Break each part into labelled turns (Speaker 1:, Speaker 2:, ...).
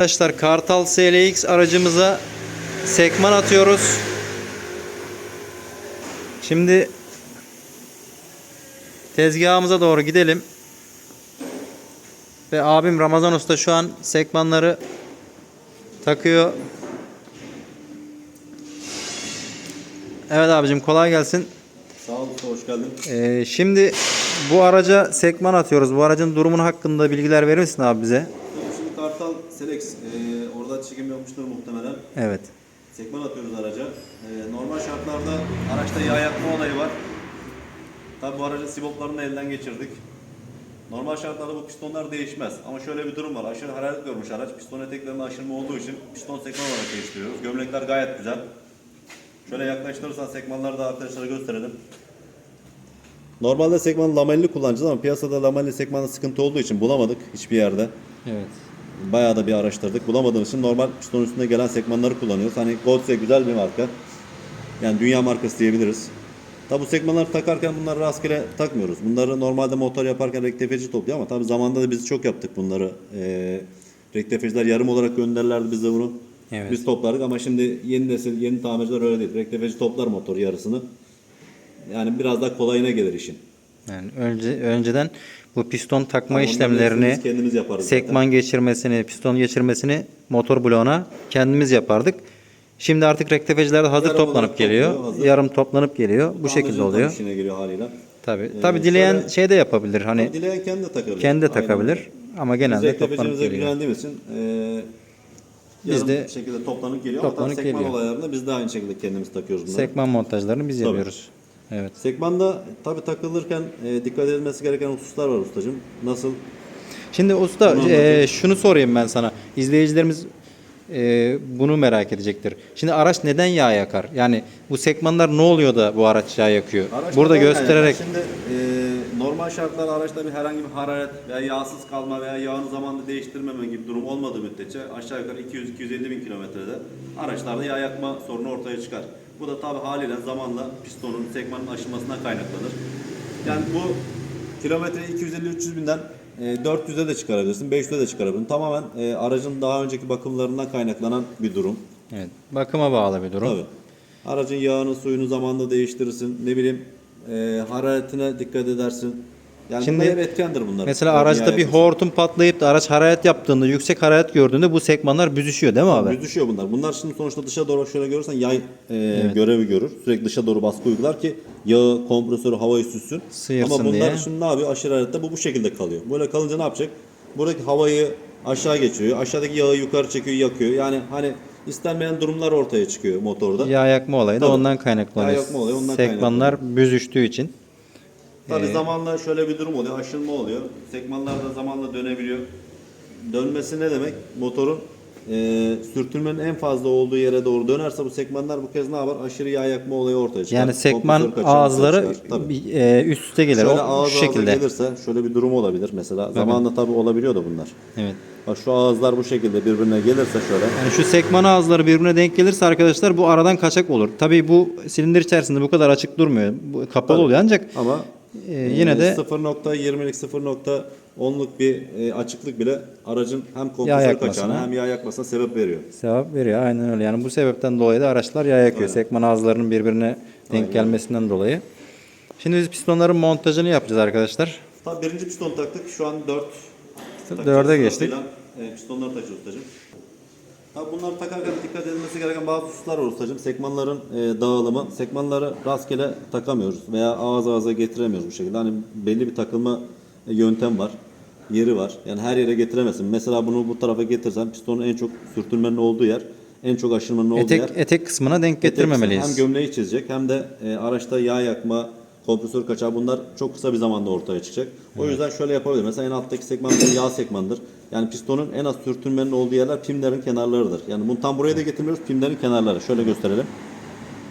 Speaker 1: Arkadaşlar Kartal SLX aracımıza sekman atıyoruz. Şimdi tezgahımıza doğru gidelim. Ve abim Ramazan Usta şu an sekmanları takıyor. Evet abicim kolay gelsin.
Speaker 2: Sağ ol, hoş geldin.
Speaker 1: Ee, şimdi bu araca sekman atıyoruz. Bu aracın durumunun hakkında bilgiler verir misin abi bize?
Speaker 2: Kartal Selex, e, orada çekim yapmıştır muhtemelen.
Speaker 1: Evet.
Speaker 2: Sekman atıyoruz araca. E, normal şartlarda araçta yağ yakma olayı var. Tabi bu aracın siboplarını elden geçirdik. Normal şartlarda bu pistonlar değişmez. Ama şöyle bir durum var. Aşırı hararet görmüş araç. Piston eteklerinde aşırma olduğu için piston sekman olarak değiştiriyoruz. Gömlekler gayet güzel. Şöyle yaklaştırırsan sekmanları da arkadaşlara gösterelim. Normalde sekman lamelli kullanacağız ama piyasada lamelli sekmanda sıkıntı olduğu için bulamadık hiçbir yerde.
Speaker 1: Evet.
Speaker 2: Bayağı da bir araştırdık. Bulamadığımız için normal piston üstünde gelen sekmanları kullanıyoruz. Hani Goldse güzel bir marka. Yani dünya markası diyebiliriz. Tabi bu sekmanları takarken bunları rastgele takmıyoruz. Bunları normalde motor yaparken rektefeci topluyor ama tabi zamanda da biz çok yaptık bunları. Ee, rektefeciler yarım olarak gönderirlerdi bize bunu.
Speaker 1: Evet.
Speaker 2: Biz toplardık ama şimdi yeni nesil, yeni tamirciler öyle değil. Rektefeci toplar motoru yarısını. Yani biraz daha kolayına gelir işin.
Speaker 1: Yani önce önceden bu piston takma
Speaker 2: Onların
Speaker 1: işlemlerini,
Speaker 2: kendimiz yaparız zaten.
Speaker 1: sekman geçirmesini, piston geçirmesini motor bloğuna kendimiz yapardık. Şimdi artık rektefecilerde hazır
Speaker 2: Yarım
Speaker 1: toplanıp geliyor.
Speaker 2: hazır.
Speaker 1: Yarım toplanıp geliyor. Bu şekilde oluyor.
Speaker 2: tabii işine geliyor haliyle.
Speaker 1: Tabi.
Speaker 2: Ee,
Speaker 1: Tabi dileyen
Speaker 2: şöyle-
Speaker 1: şey de yapabilir. Hani
Speaker 2: Dileyen kendi de takabilir.
Speaker 1: kendi de
Speaker 2: Aynen
Speaker 1: takabilir
Speaker 2: öyle.
Speaker 1: ama
Speaker 2: Biz
Speaker 1: genelde toplanıp geliyor.
Speaker 2: güvendiğimiz için e,
Speaker 1: Biz de
Speaker 2: şekilde toplanıp geliyor
Speaker 1: toplanıp
Speaker 2: ama tabii sekman
Speaker 1: geliyor.
Speaker 2: olaylarında biz de aynı şekilde kendimiz takıyoruz bunları.
Speaker 1: Sekman montajlarını biz
Speaker 2: Tabii.
Speaker 1: yapıyoruz. Evet.
Speaker 2: Sekmanda tabi takılırken e, dikkat edilmesi gereken hususlar var ustacığım. Nasıl?
Speaker 1: Şimdi usta
Speaker 2: Bunu
Speaker 1: e, şunu sorayım ben sana. İzleyicilerimiz e, bunu merak edecektir. Şimdi araç neden yağ yakar? Yani bu sekmanlar ne oluyor da bu araç yağ yakıyor?
Speaker 2: Araç
Speaker 1: Burada
Speaker 2: neden
Speaker 1: göstererek
Speaker 2: yani? Şimdi e, normal şartlarda araçta bir herhangi bir hararet veya yağsız kalma veya yağını zamanında değiştirmeme gibi durum olmadığı müddetçe aşağı yukarı 200-250 bin kilometrede araçlarda yağ yakma sorunu ortaya çıkar. Bu da tabi haliyle zamanla pistonun, sekmanın aşınmasından kaynaklanır. Yani bu kilometre 250-300 binden e, 400'e de çıkarabilirsin, 500'e de çıkarabilirsin. Tamamen e, aracın daha önceki bakımlarından kaynaklanan bir durum.
Speaker 1: evet, bakıma bağlı bir durum.
Speaker 2: Tabii. Aracın yağını, suyunu zamanında değiştirirsin. Ne bileyim e, hararetine dikkat edersin. Yani
Speaker 1: Şimdi
Speaker 2: bunlar etkendir bunlar.
Speaker 1: Mesela aracda
Speaker 2: yağ
Speaker 1: bir hortum patlayıp da araç hararet yaptığında, yüksek hararet gördüğünde bu sekmanlar büzüşüyor değil mi abi?
Speaker 2: Düz düşüyor bunlar. Bunlar şimdi sonuçta dışa doğru şöyle görürsen yay e, görevi görür. Sürekli dışa doğru baskı uygular ki yağı, kompresörü, havayı süssün.
Speaker 1: Sıyırsın
Speaker 2: Ama bunlar
Speaker 1: diye.
Speaker 2: şimdi ne yapıyor? Aşırı hararette bu bu şekilde kalıyor. Böyle kalınca ne yapacak? Buradaki havayı aşağı geçiriyor. Aşağıdaki yağı yukarı çekiyor, yakıyor. Yani hani istenmeyen durumlar ortaya çıkıyor motorda.
Speaker 1: Yağ yakma olayı da
Speaker 2: Tabii.
Speaker 1: ondan kaynaklanıyor.
Speaker 2: Yağ yakma olayı ondan
Speaker 1: Sekmanlar büzüştüğü için.
Speaker 2: Tabii
Speaker 1: Ee,
Speaker 2: zamanla şöyle bir durum oluyor, aşınma oluyor. Sekmanlar da zamanla dönebiliyor. Dönmesi ne demek? Motorun e, sürtünmenin en fazla olduğu yere doğru dönerse bu sekmanlar bu kez ne yapar? Aşırı yağ yakma olayı ortaya çıkar.
Speaker 1: Yani sekman
Speaker 2: Kompresör
Speaker 1: ağızları.
Speaker 2: Tabii.
Speaker 1: e, üst üste gelir.
Speaker 2: Şöyle
Speaker 1: o
Speaker 2: ağız
Speaker 1: şu şekilde.
Speaker 2: gelirse şöyle bir durum olabilir mesela. Zamanla tabii olabiliyor da bunlar.
Speaker 1: Evet.
Speaker 2: Bak şu ağızlar bu şekilde birbirine gelirse şöyle.
Speaker 1: Yani şu sekman ağızları birbirine denk gelirse arkadaşlar bu aradan kaçak olur. Tabii bu silindir içerisinde bu kadar açık durmuyor. Bu kapalı oluyor ancak
Speaker 2: Ama
Speaker 1: e, yine de
Speaker 2: 0.20'lik 0.10'luk bir e, açıklık bile aracın hem kompresör
Speaker 1: yakmasına-
Speaker 2: kaçağına hem yağ yakmasına sebep veriyor.
Speaker 1: sevap veriyor. Aynen öyle. Yani bu sebepten dolayı da araçlar yağ yakıyor.
Speaker 2: Aynen.
Speaker 1: Sekman ağızlarının birbirine denk
Speaker 2: Aynen.
Speaker 1: gelmesinden dolayı. Şimdi biz pistonların montajını yapacağız arkadaşlar.
Speaker 2: Tabii birinci piston taktık. Şu an 4
Speaker 1: Dörde geçtik.
Speaker 2: E, pistonları takacağız ustacığım. Tabii bunları takarken dikkat edilmesi gereken bazı hususlar var ustacığım. Sekmanların e, dağılımı. Sekmanları rastgele takamıyoruz veya ağız ağza getiremiyoruz bu şekilde. Hani belli bir takılma e, yöntem var. Yeri var. Yani her yere getiremezsin. Mesela bunu bu tarafa getirsen pistonun en çok sürtünmenin olduğu yer, en çok aşınmanın olduğu
Speaker 1: Etek
Speaker 2: yer.
Speaker 1: etek kısmına denk getirmemeliyiz.
Speaker 2: Hem gömleği çizecek hem de e, araçta yağ yakma, kompresör kaçağı bunlar çok kısa bir zamanda ortaya çıkacak. O yüzden şöyle yapabilir. Mesela en alttaki segman bir yağ segmandır. Yani pistonun en az sürtünmenin olduğu yerler pimlerin kenarlarıdır. Yani bunu tam buraya da getirmiyoruz. Pimlerin kenarları. Şöyle gösterelim.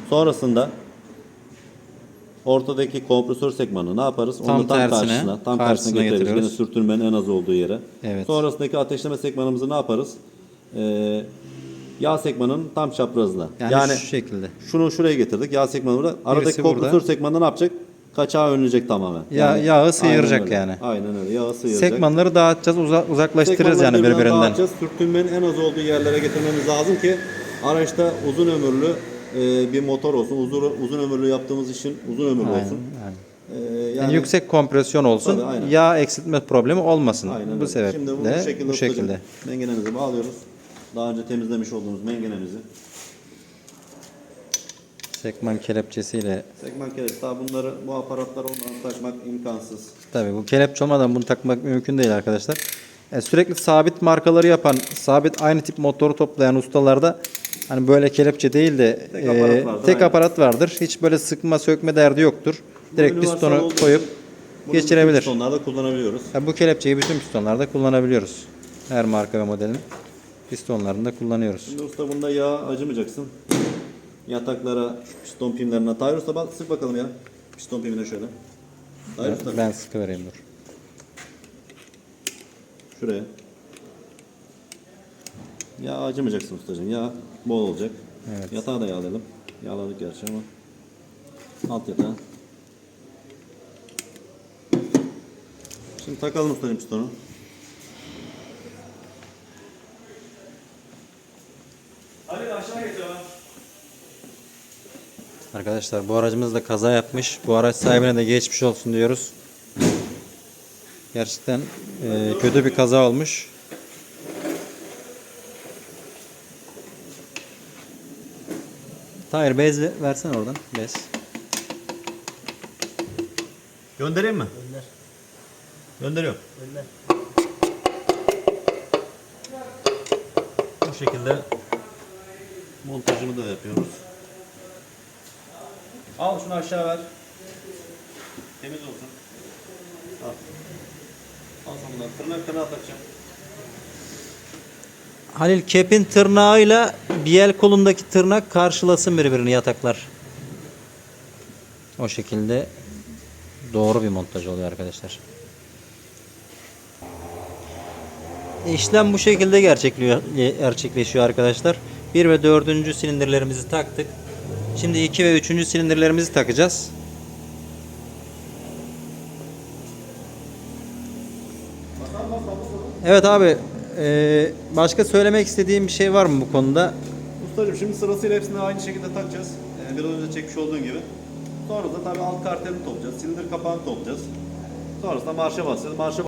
Speaker 2: Sonrasında ortadaki kompresör segmanı ne yaparız?
Speaker 1: Tam
Speaker 2: Onu tam
Speaker 1: tersine,
Speaker 2: karşısına, tam
Speaker 1: karşısına
Speaker 2: karşısına getiririz. Yine sürtünmenin en az olduğu yere.
Speaker 1: Evet.
Speaker 2: Sonrasındaki ateşleme segmanımızı ne yaparız? Ee, yağ segmanının tam çaprazına.
Speaker 1: Yani, şu şekilde.
Speaker 2: Şunu şuraya getirdik. Yağ sekmanı burada. Aradaki kompresör
Speaker 1: burada.
Speaker 2: segmanında ne yapacak? Kaçağı önleyecek tamamen.
Speaker 1: Ya- yağı sıyıracak
Speaker 2: aynen öyle.
Speaker 1: yani.
Speaker 2: Aynen öyle. Yağı sıyıracak.
Speaker 1: Segmanları dağıtacağız, uza- uzaklaştırırız yani
Speaker 2: Sekmanları
Speaker 1: birbirinden.
Speaker 2: dağıtacağız. Sürtünmenin en az olduğu yerlere getirmemiz lazım ki araçta uzun ömürlü e, bir motor olsun. Uzun, uzun ömürlü yaptığımız için uzun ömürlü
Speaker 1: Aynen,
Speaker 2: olsun.
Speaker 1: aynen.
Speaker 2: E,
Speaker 1: Yani,
Speaker 2: yani
Speaker 1: yüksek kompresyon olsun,
Speaker 2: Tabii,
Speaker 1: yağ eksiltme problemi olmasın.
Speaker 2: Aynen
Speaker 1: bu
Speaker 2: öyle.
Speaker 1: sebeple
Speaker 2: Şimdi bu,
Speaker 1: bu
Speaker 2: şekilde,
Speaker 1: şekilde.
Speaker 2: ustacığım, mengenemizi bağlıyoruz. Daha önce temizlemiş olduğumuz mengenemizi.
Speaker 1: Sekman kelepçesiyle
Speaker 2: Segment kelepçesi. Daha bunları bu aparatları ondan takmak imkansız.
Speaker 1: Tabii bu kelepçe olmadan bunu takmak mümkün değil arkadaşlar. E, sürekli sabit markaları yapan, sabit aynı tip motoru toplayan ustalarda hani böyle kelepçe değil de
Speaker 2: Tek
Speaker 1: e,
Speaker 2: aparat vardır,
Speaker 1: tek
Speaker 2: aynen.
Speaker 1: aparat vardır. Hiç böyle sıkma sökme derdi yoktur. Direkt pistonu koyup geçirebilir.
Speaker 2: pistonlarda kullanabiliyoruz.
Speaker 1: Ya bu kelepçeyi bütün pistonlarda kullanabiliyoruz. Her marka ve modelin pistonlarında kullanıyoruz.
Speaker 2: Şimdi usta bunda yağ acımayacaksın. Yataklara, piston pimlerine. Tahir usta bak sık bakalım ya. Piston pimine şöyle. Tahir usta.
Speaker 1: Ben sıkı vereyim dur.
Speaker 2: Şuraya. Yağ acımayacaksın ustacığım. Yağ bol olacak.
Speaker 1: Evet.
Speaker 2: Yatağı da yağlayalım. Yağladık gerçi ama. Alt yatağı. Şimdi takalım ustacığım pistonu.
Speaker 1: Arkadaşlar bu aracımız da kaza yapmış. Bu araç sahibine de geçmiş olsun diyoruz. Gerçekten e, kötü bir kaza olmuş. Tahir bez ve- versene oradan. Bez.
Speaker 2: Göndereyim mi? Gönder. Gönderiyorum.
Speaker 3: Gönder.
Speaker 2: Bu şekilde montajını da yapıyoruz. Al şunu aşağı ver. Temiz olsun. Al. Al sana bunları. Tırnak tırnağa takacağım.
Speaker 1: Halil kepin tırnağıyla biel kolundaki tırnak karşılasın birbirini yataklar. O şekilde doğru bir montaj oluyor arkadaşlar. İşlem bu şekilde gerçekleşiyor arkadaşlar. 1 ve 4. silindirlerimizi taktık. Şimdi 2 ve 3. silindirlerimizi takacağız. Evet abi, eee, başka söylemek istediğim bir şey var mı bu konuda?
Speaker 2: Ustacığım şimdi sırasıyla hepsini aynı şekilde takacağız. Ee, biraz önce çekmiş olduğun gibi. Sonra da tabii alt kartelini toplayacağız. Silindir kapağını toplayacağız. Sonrasında marşa basacağız. Marşa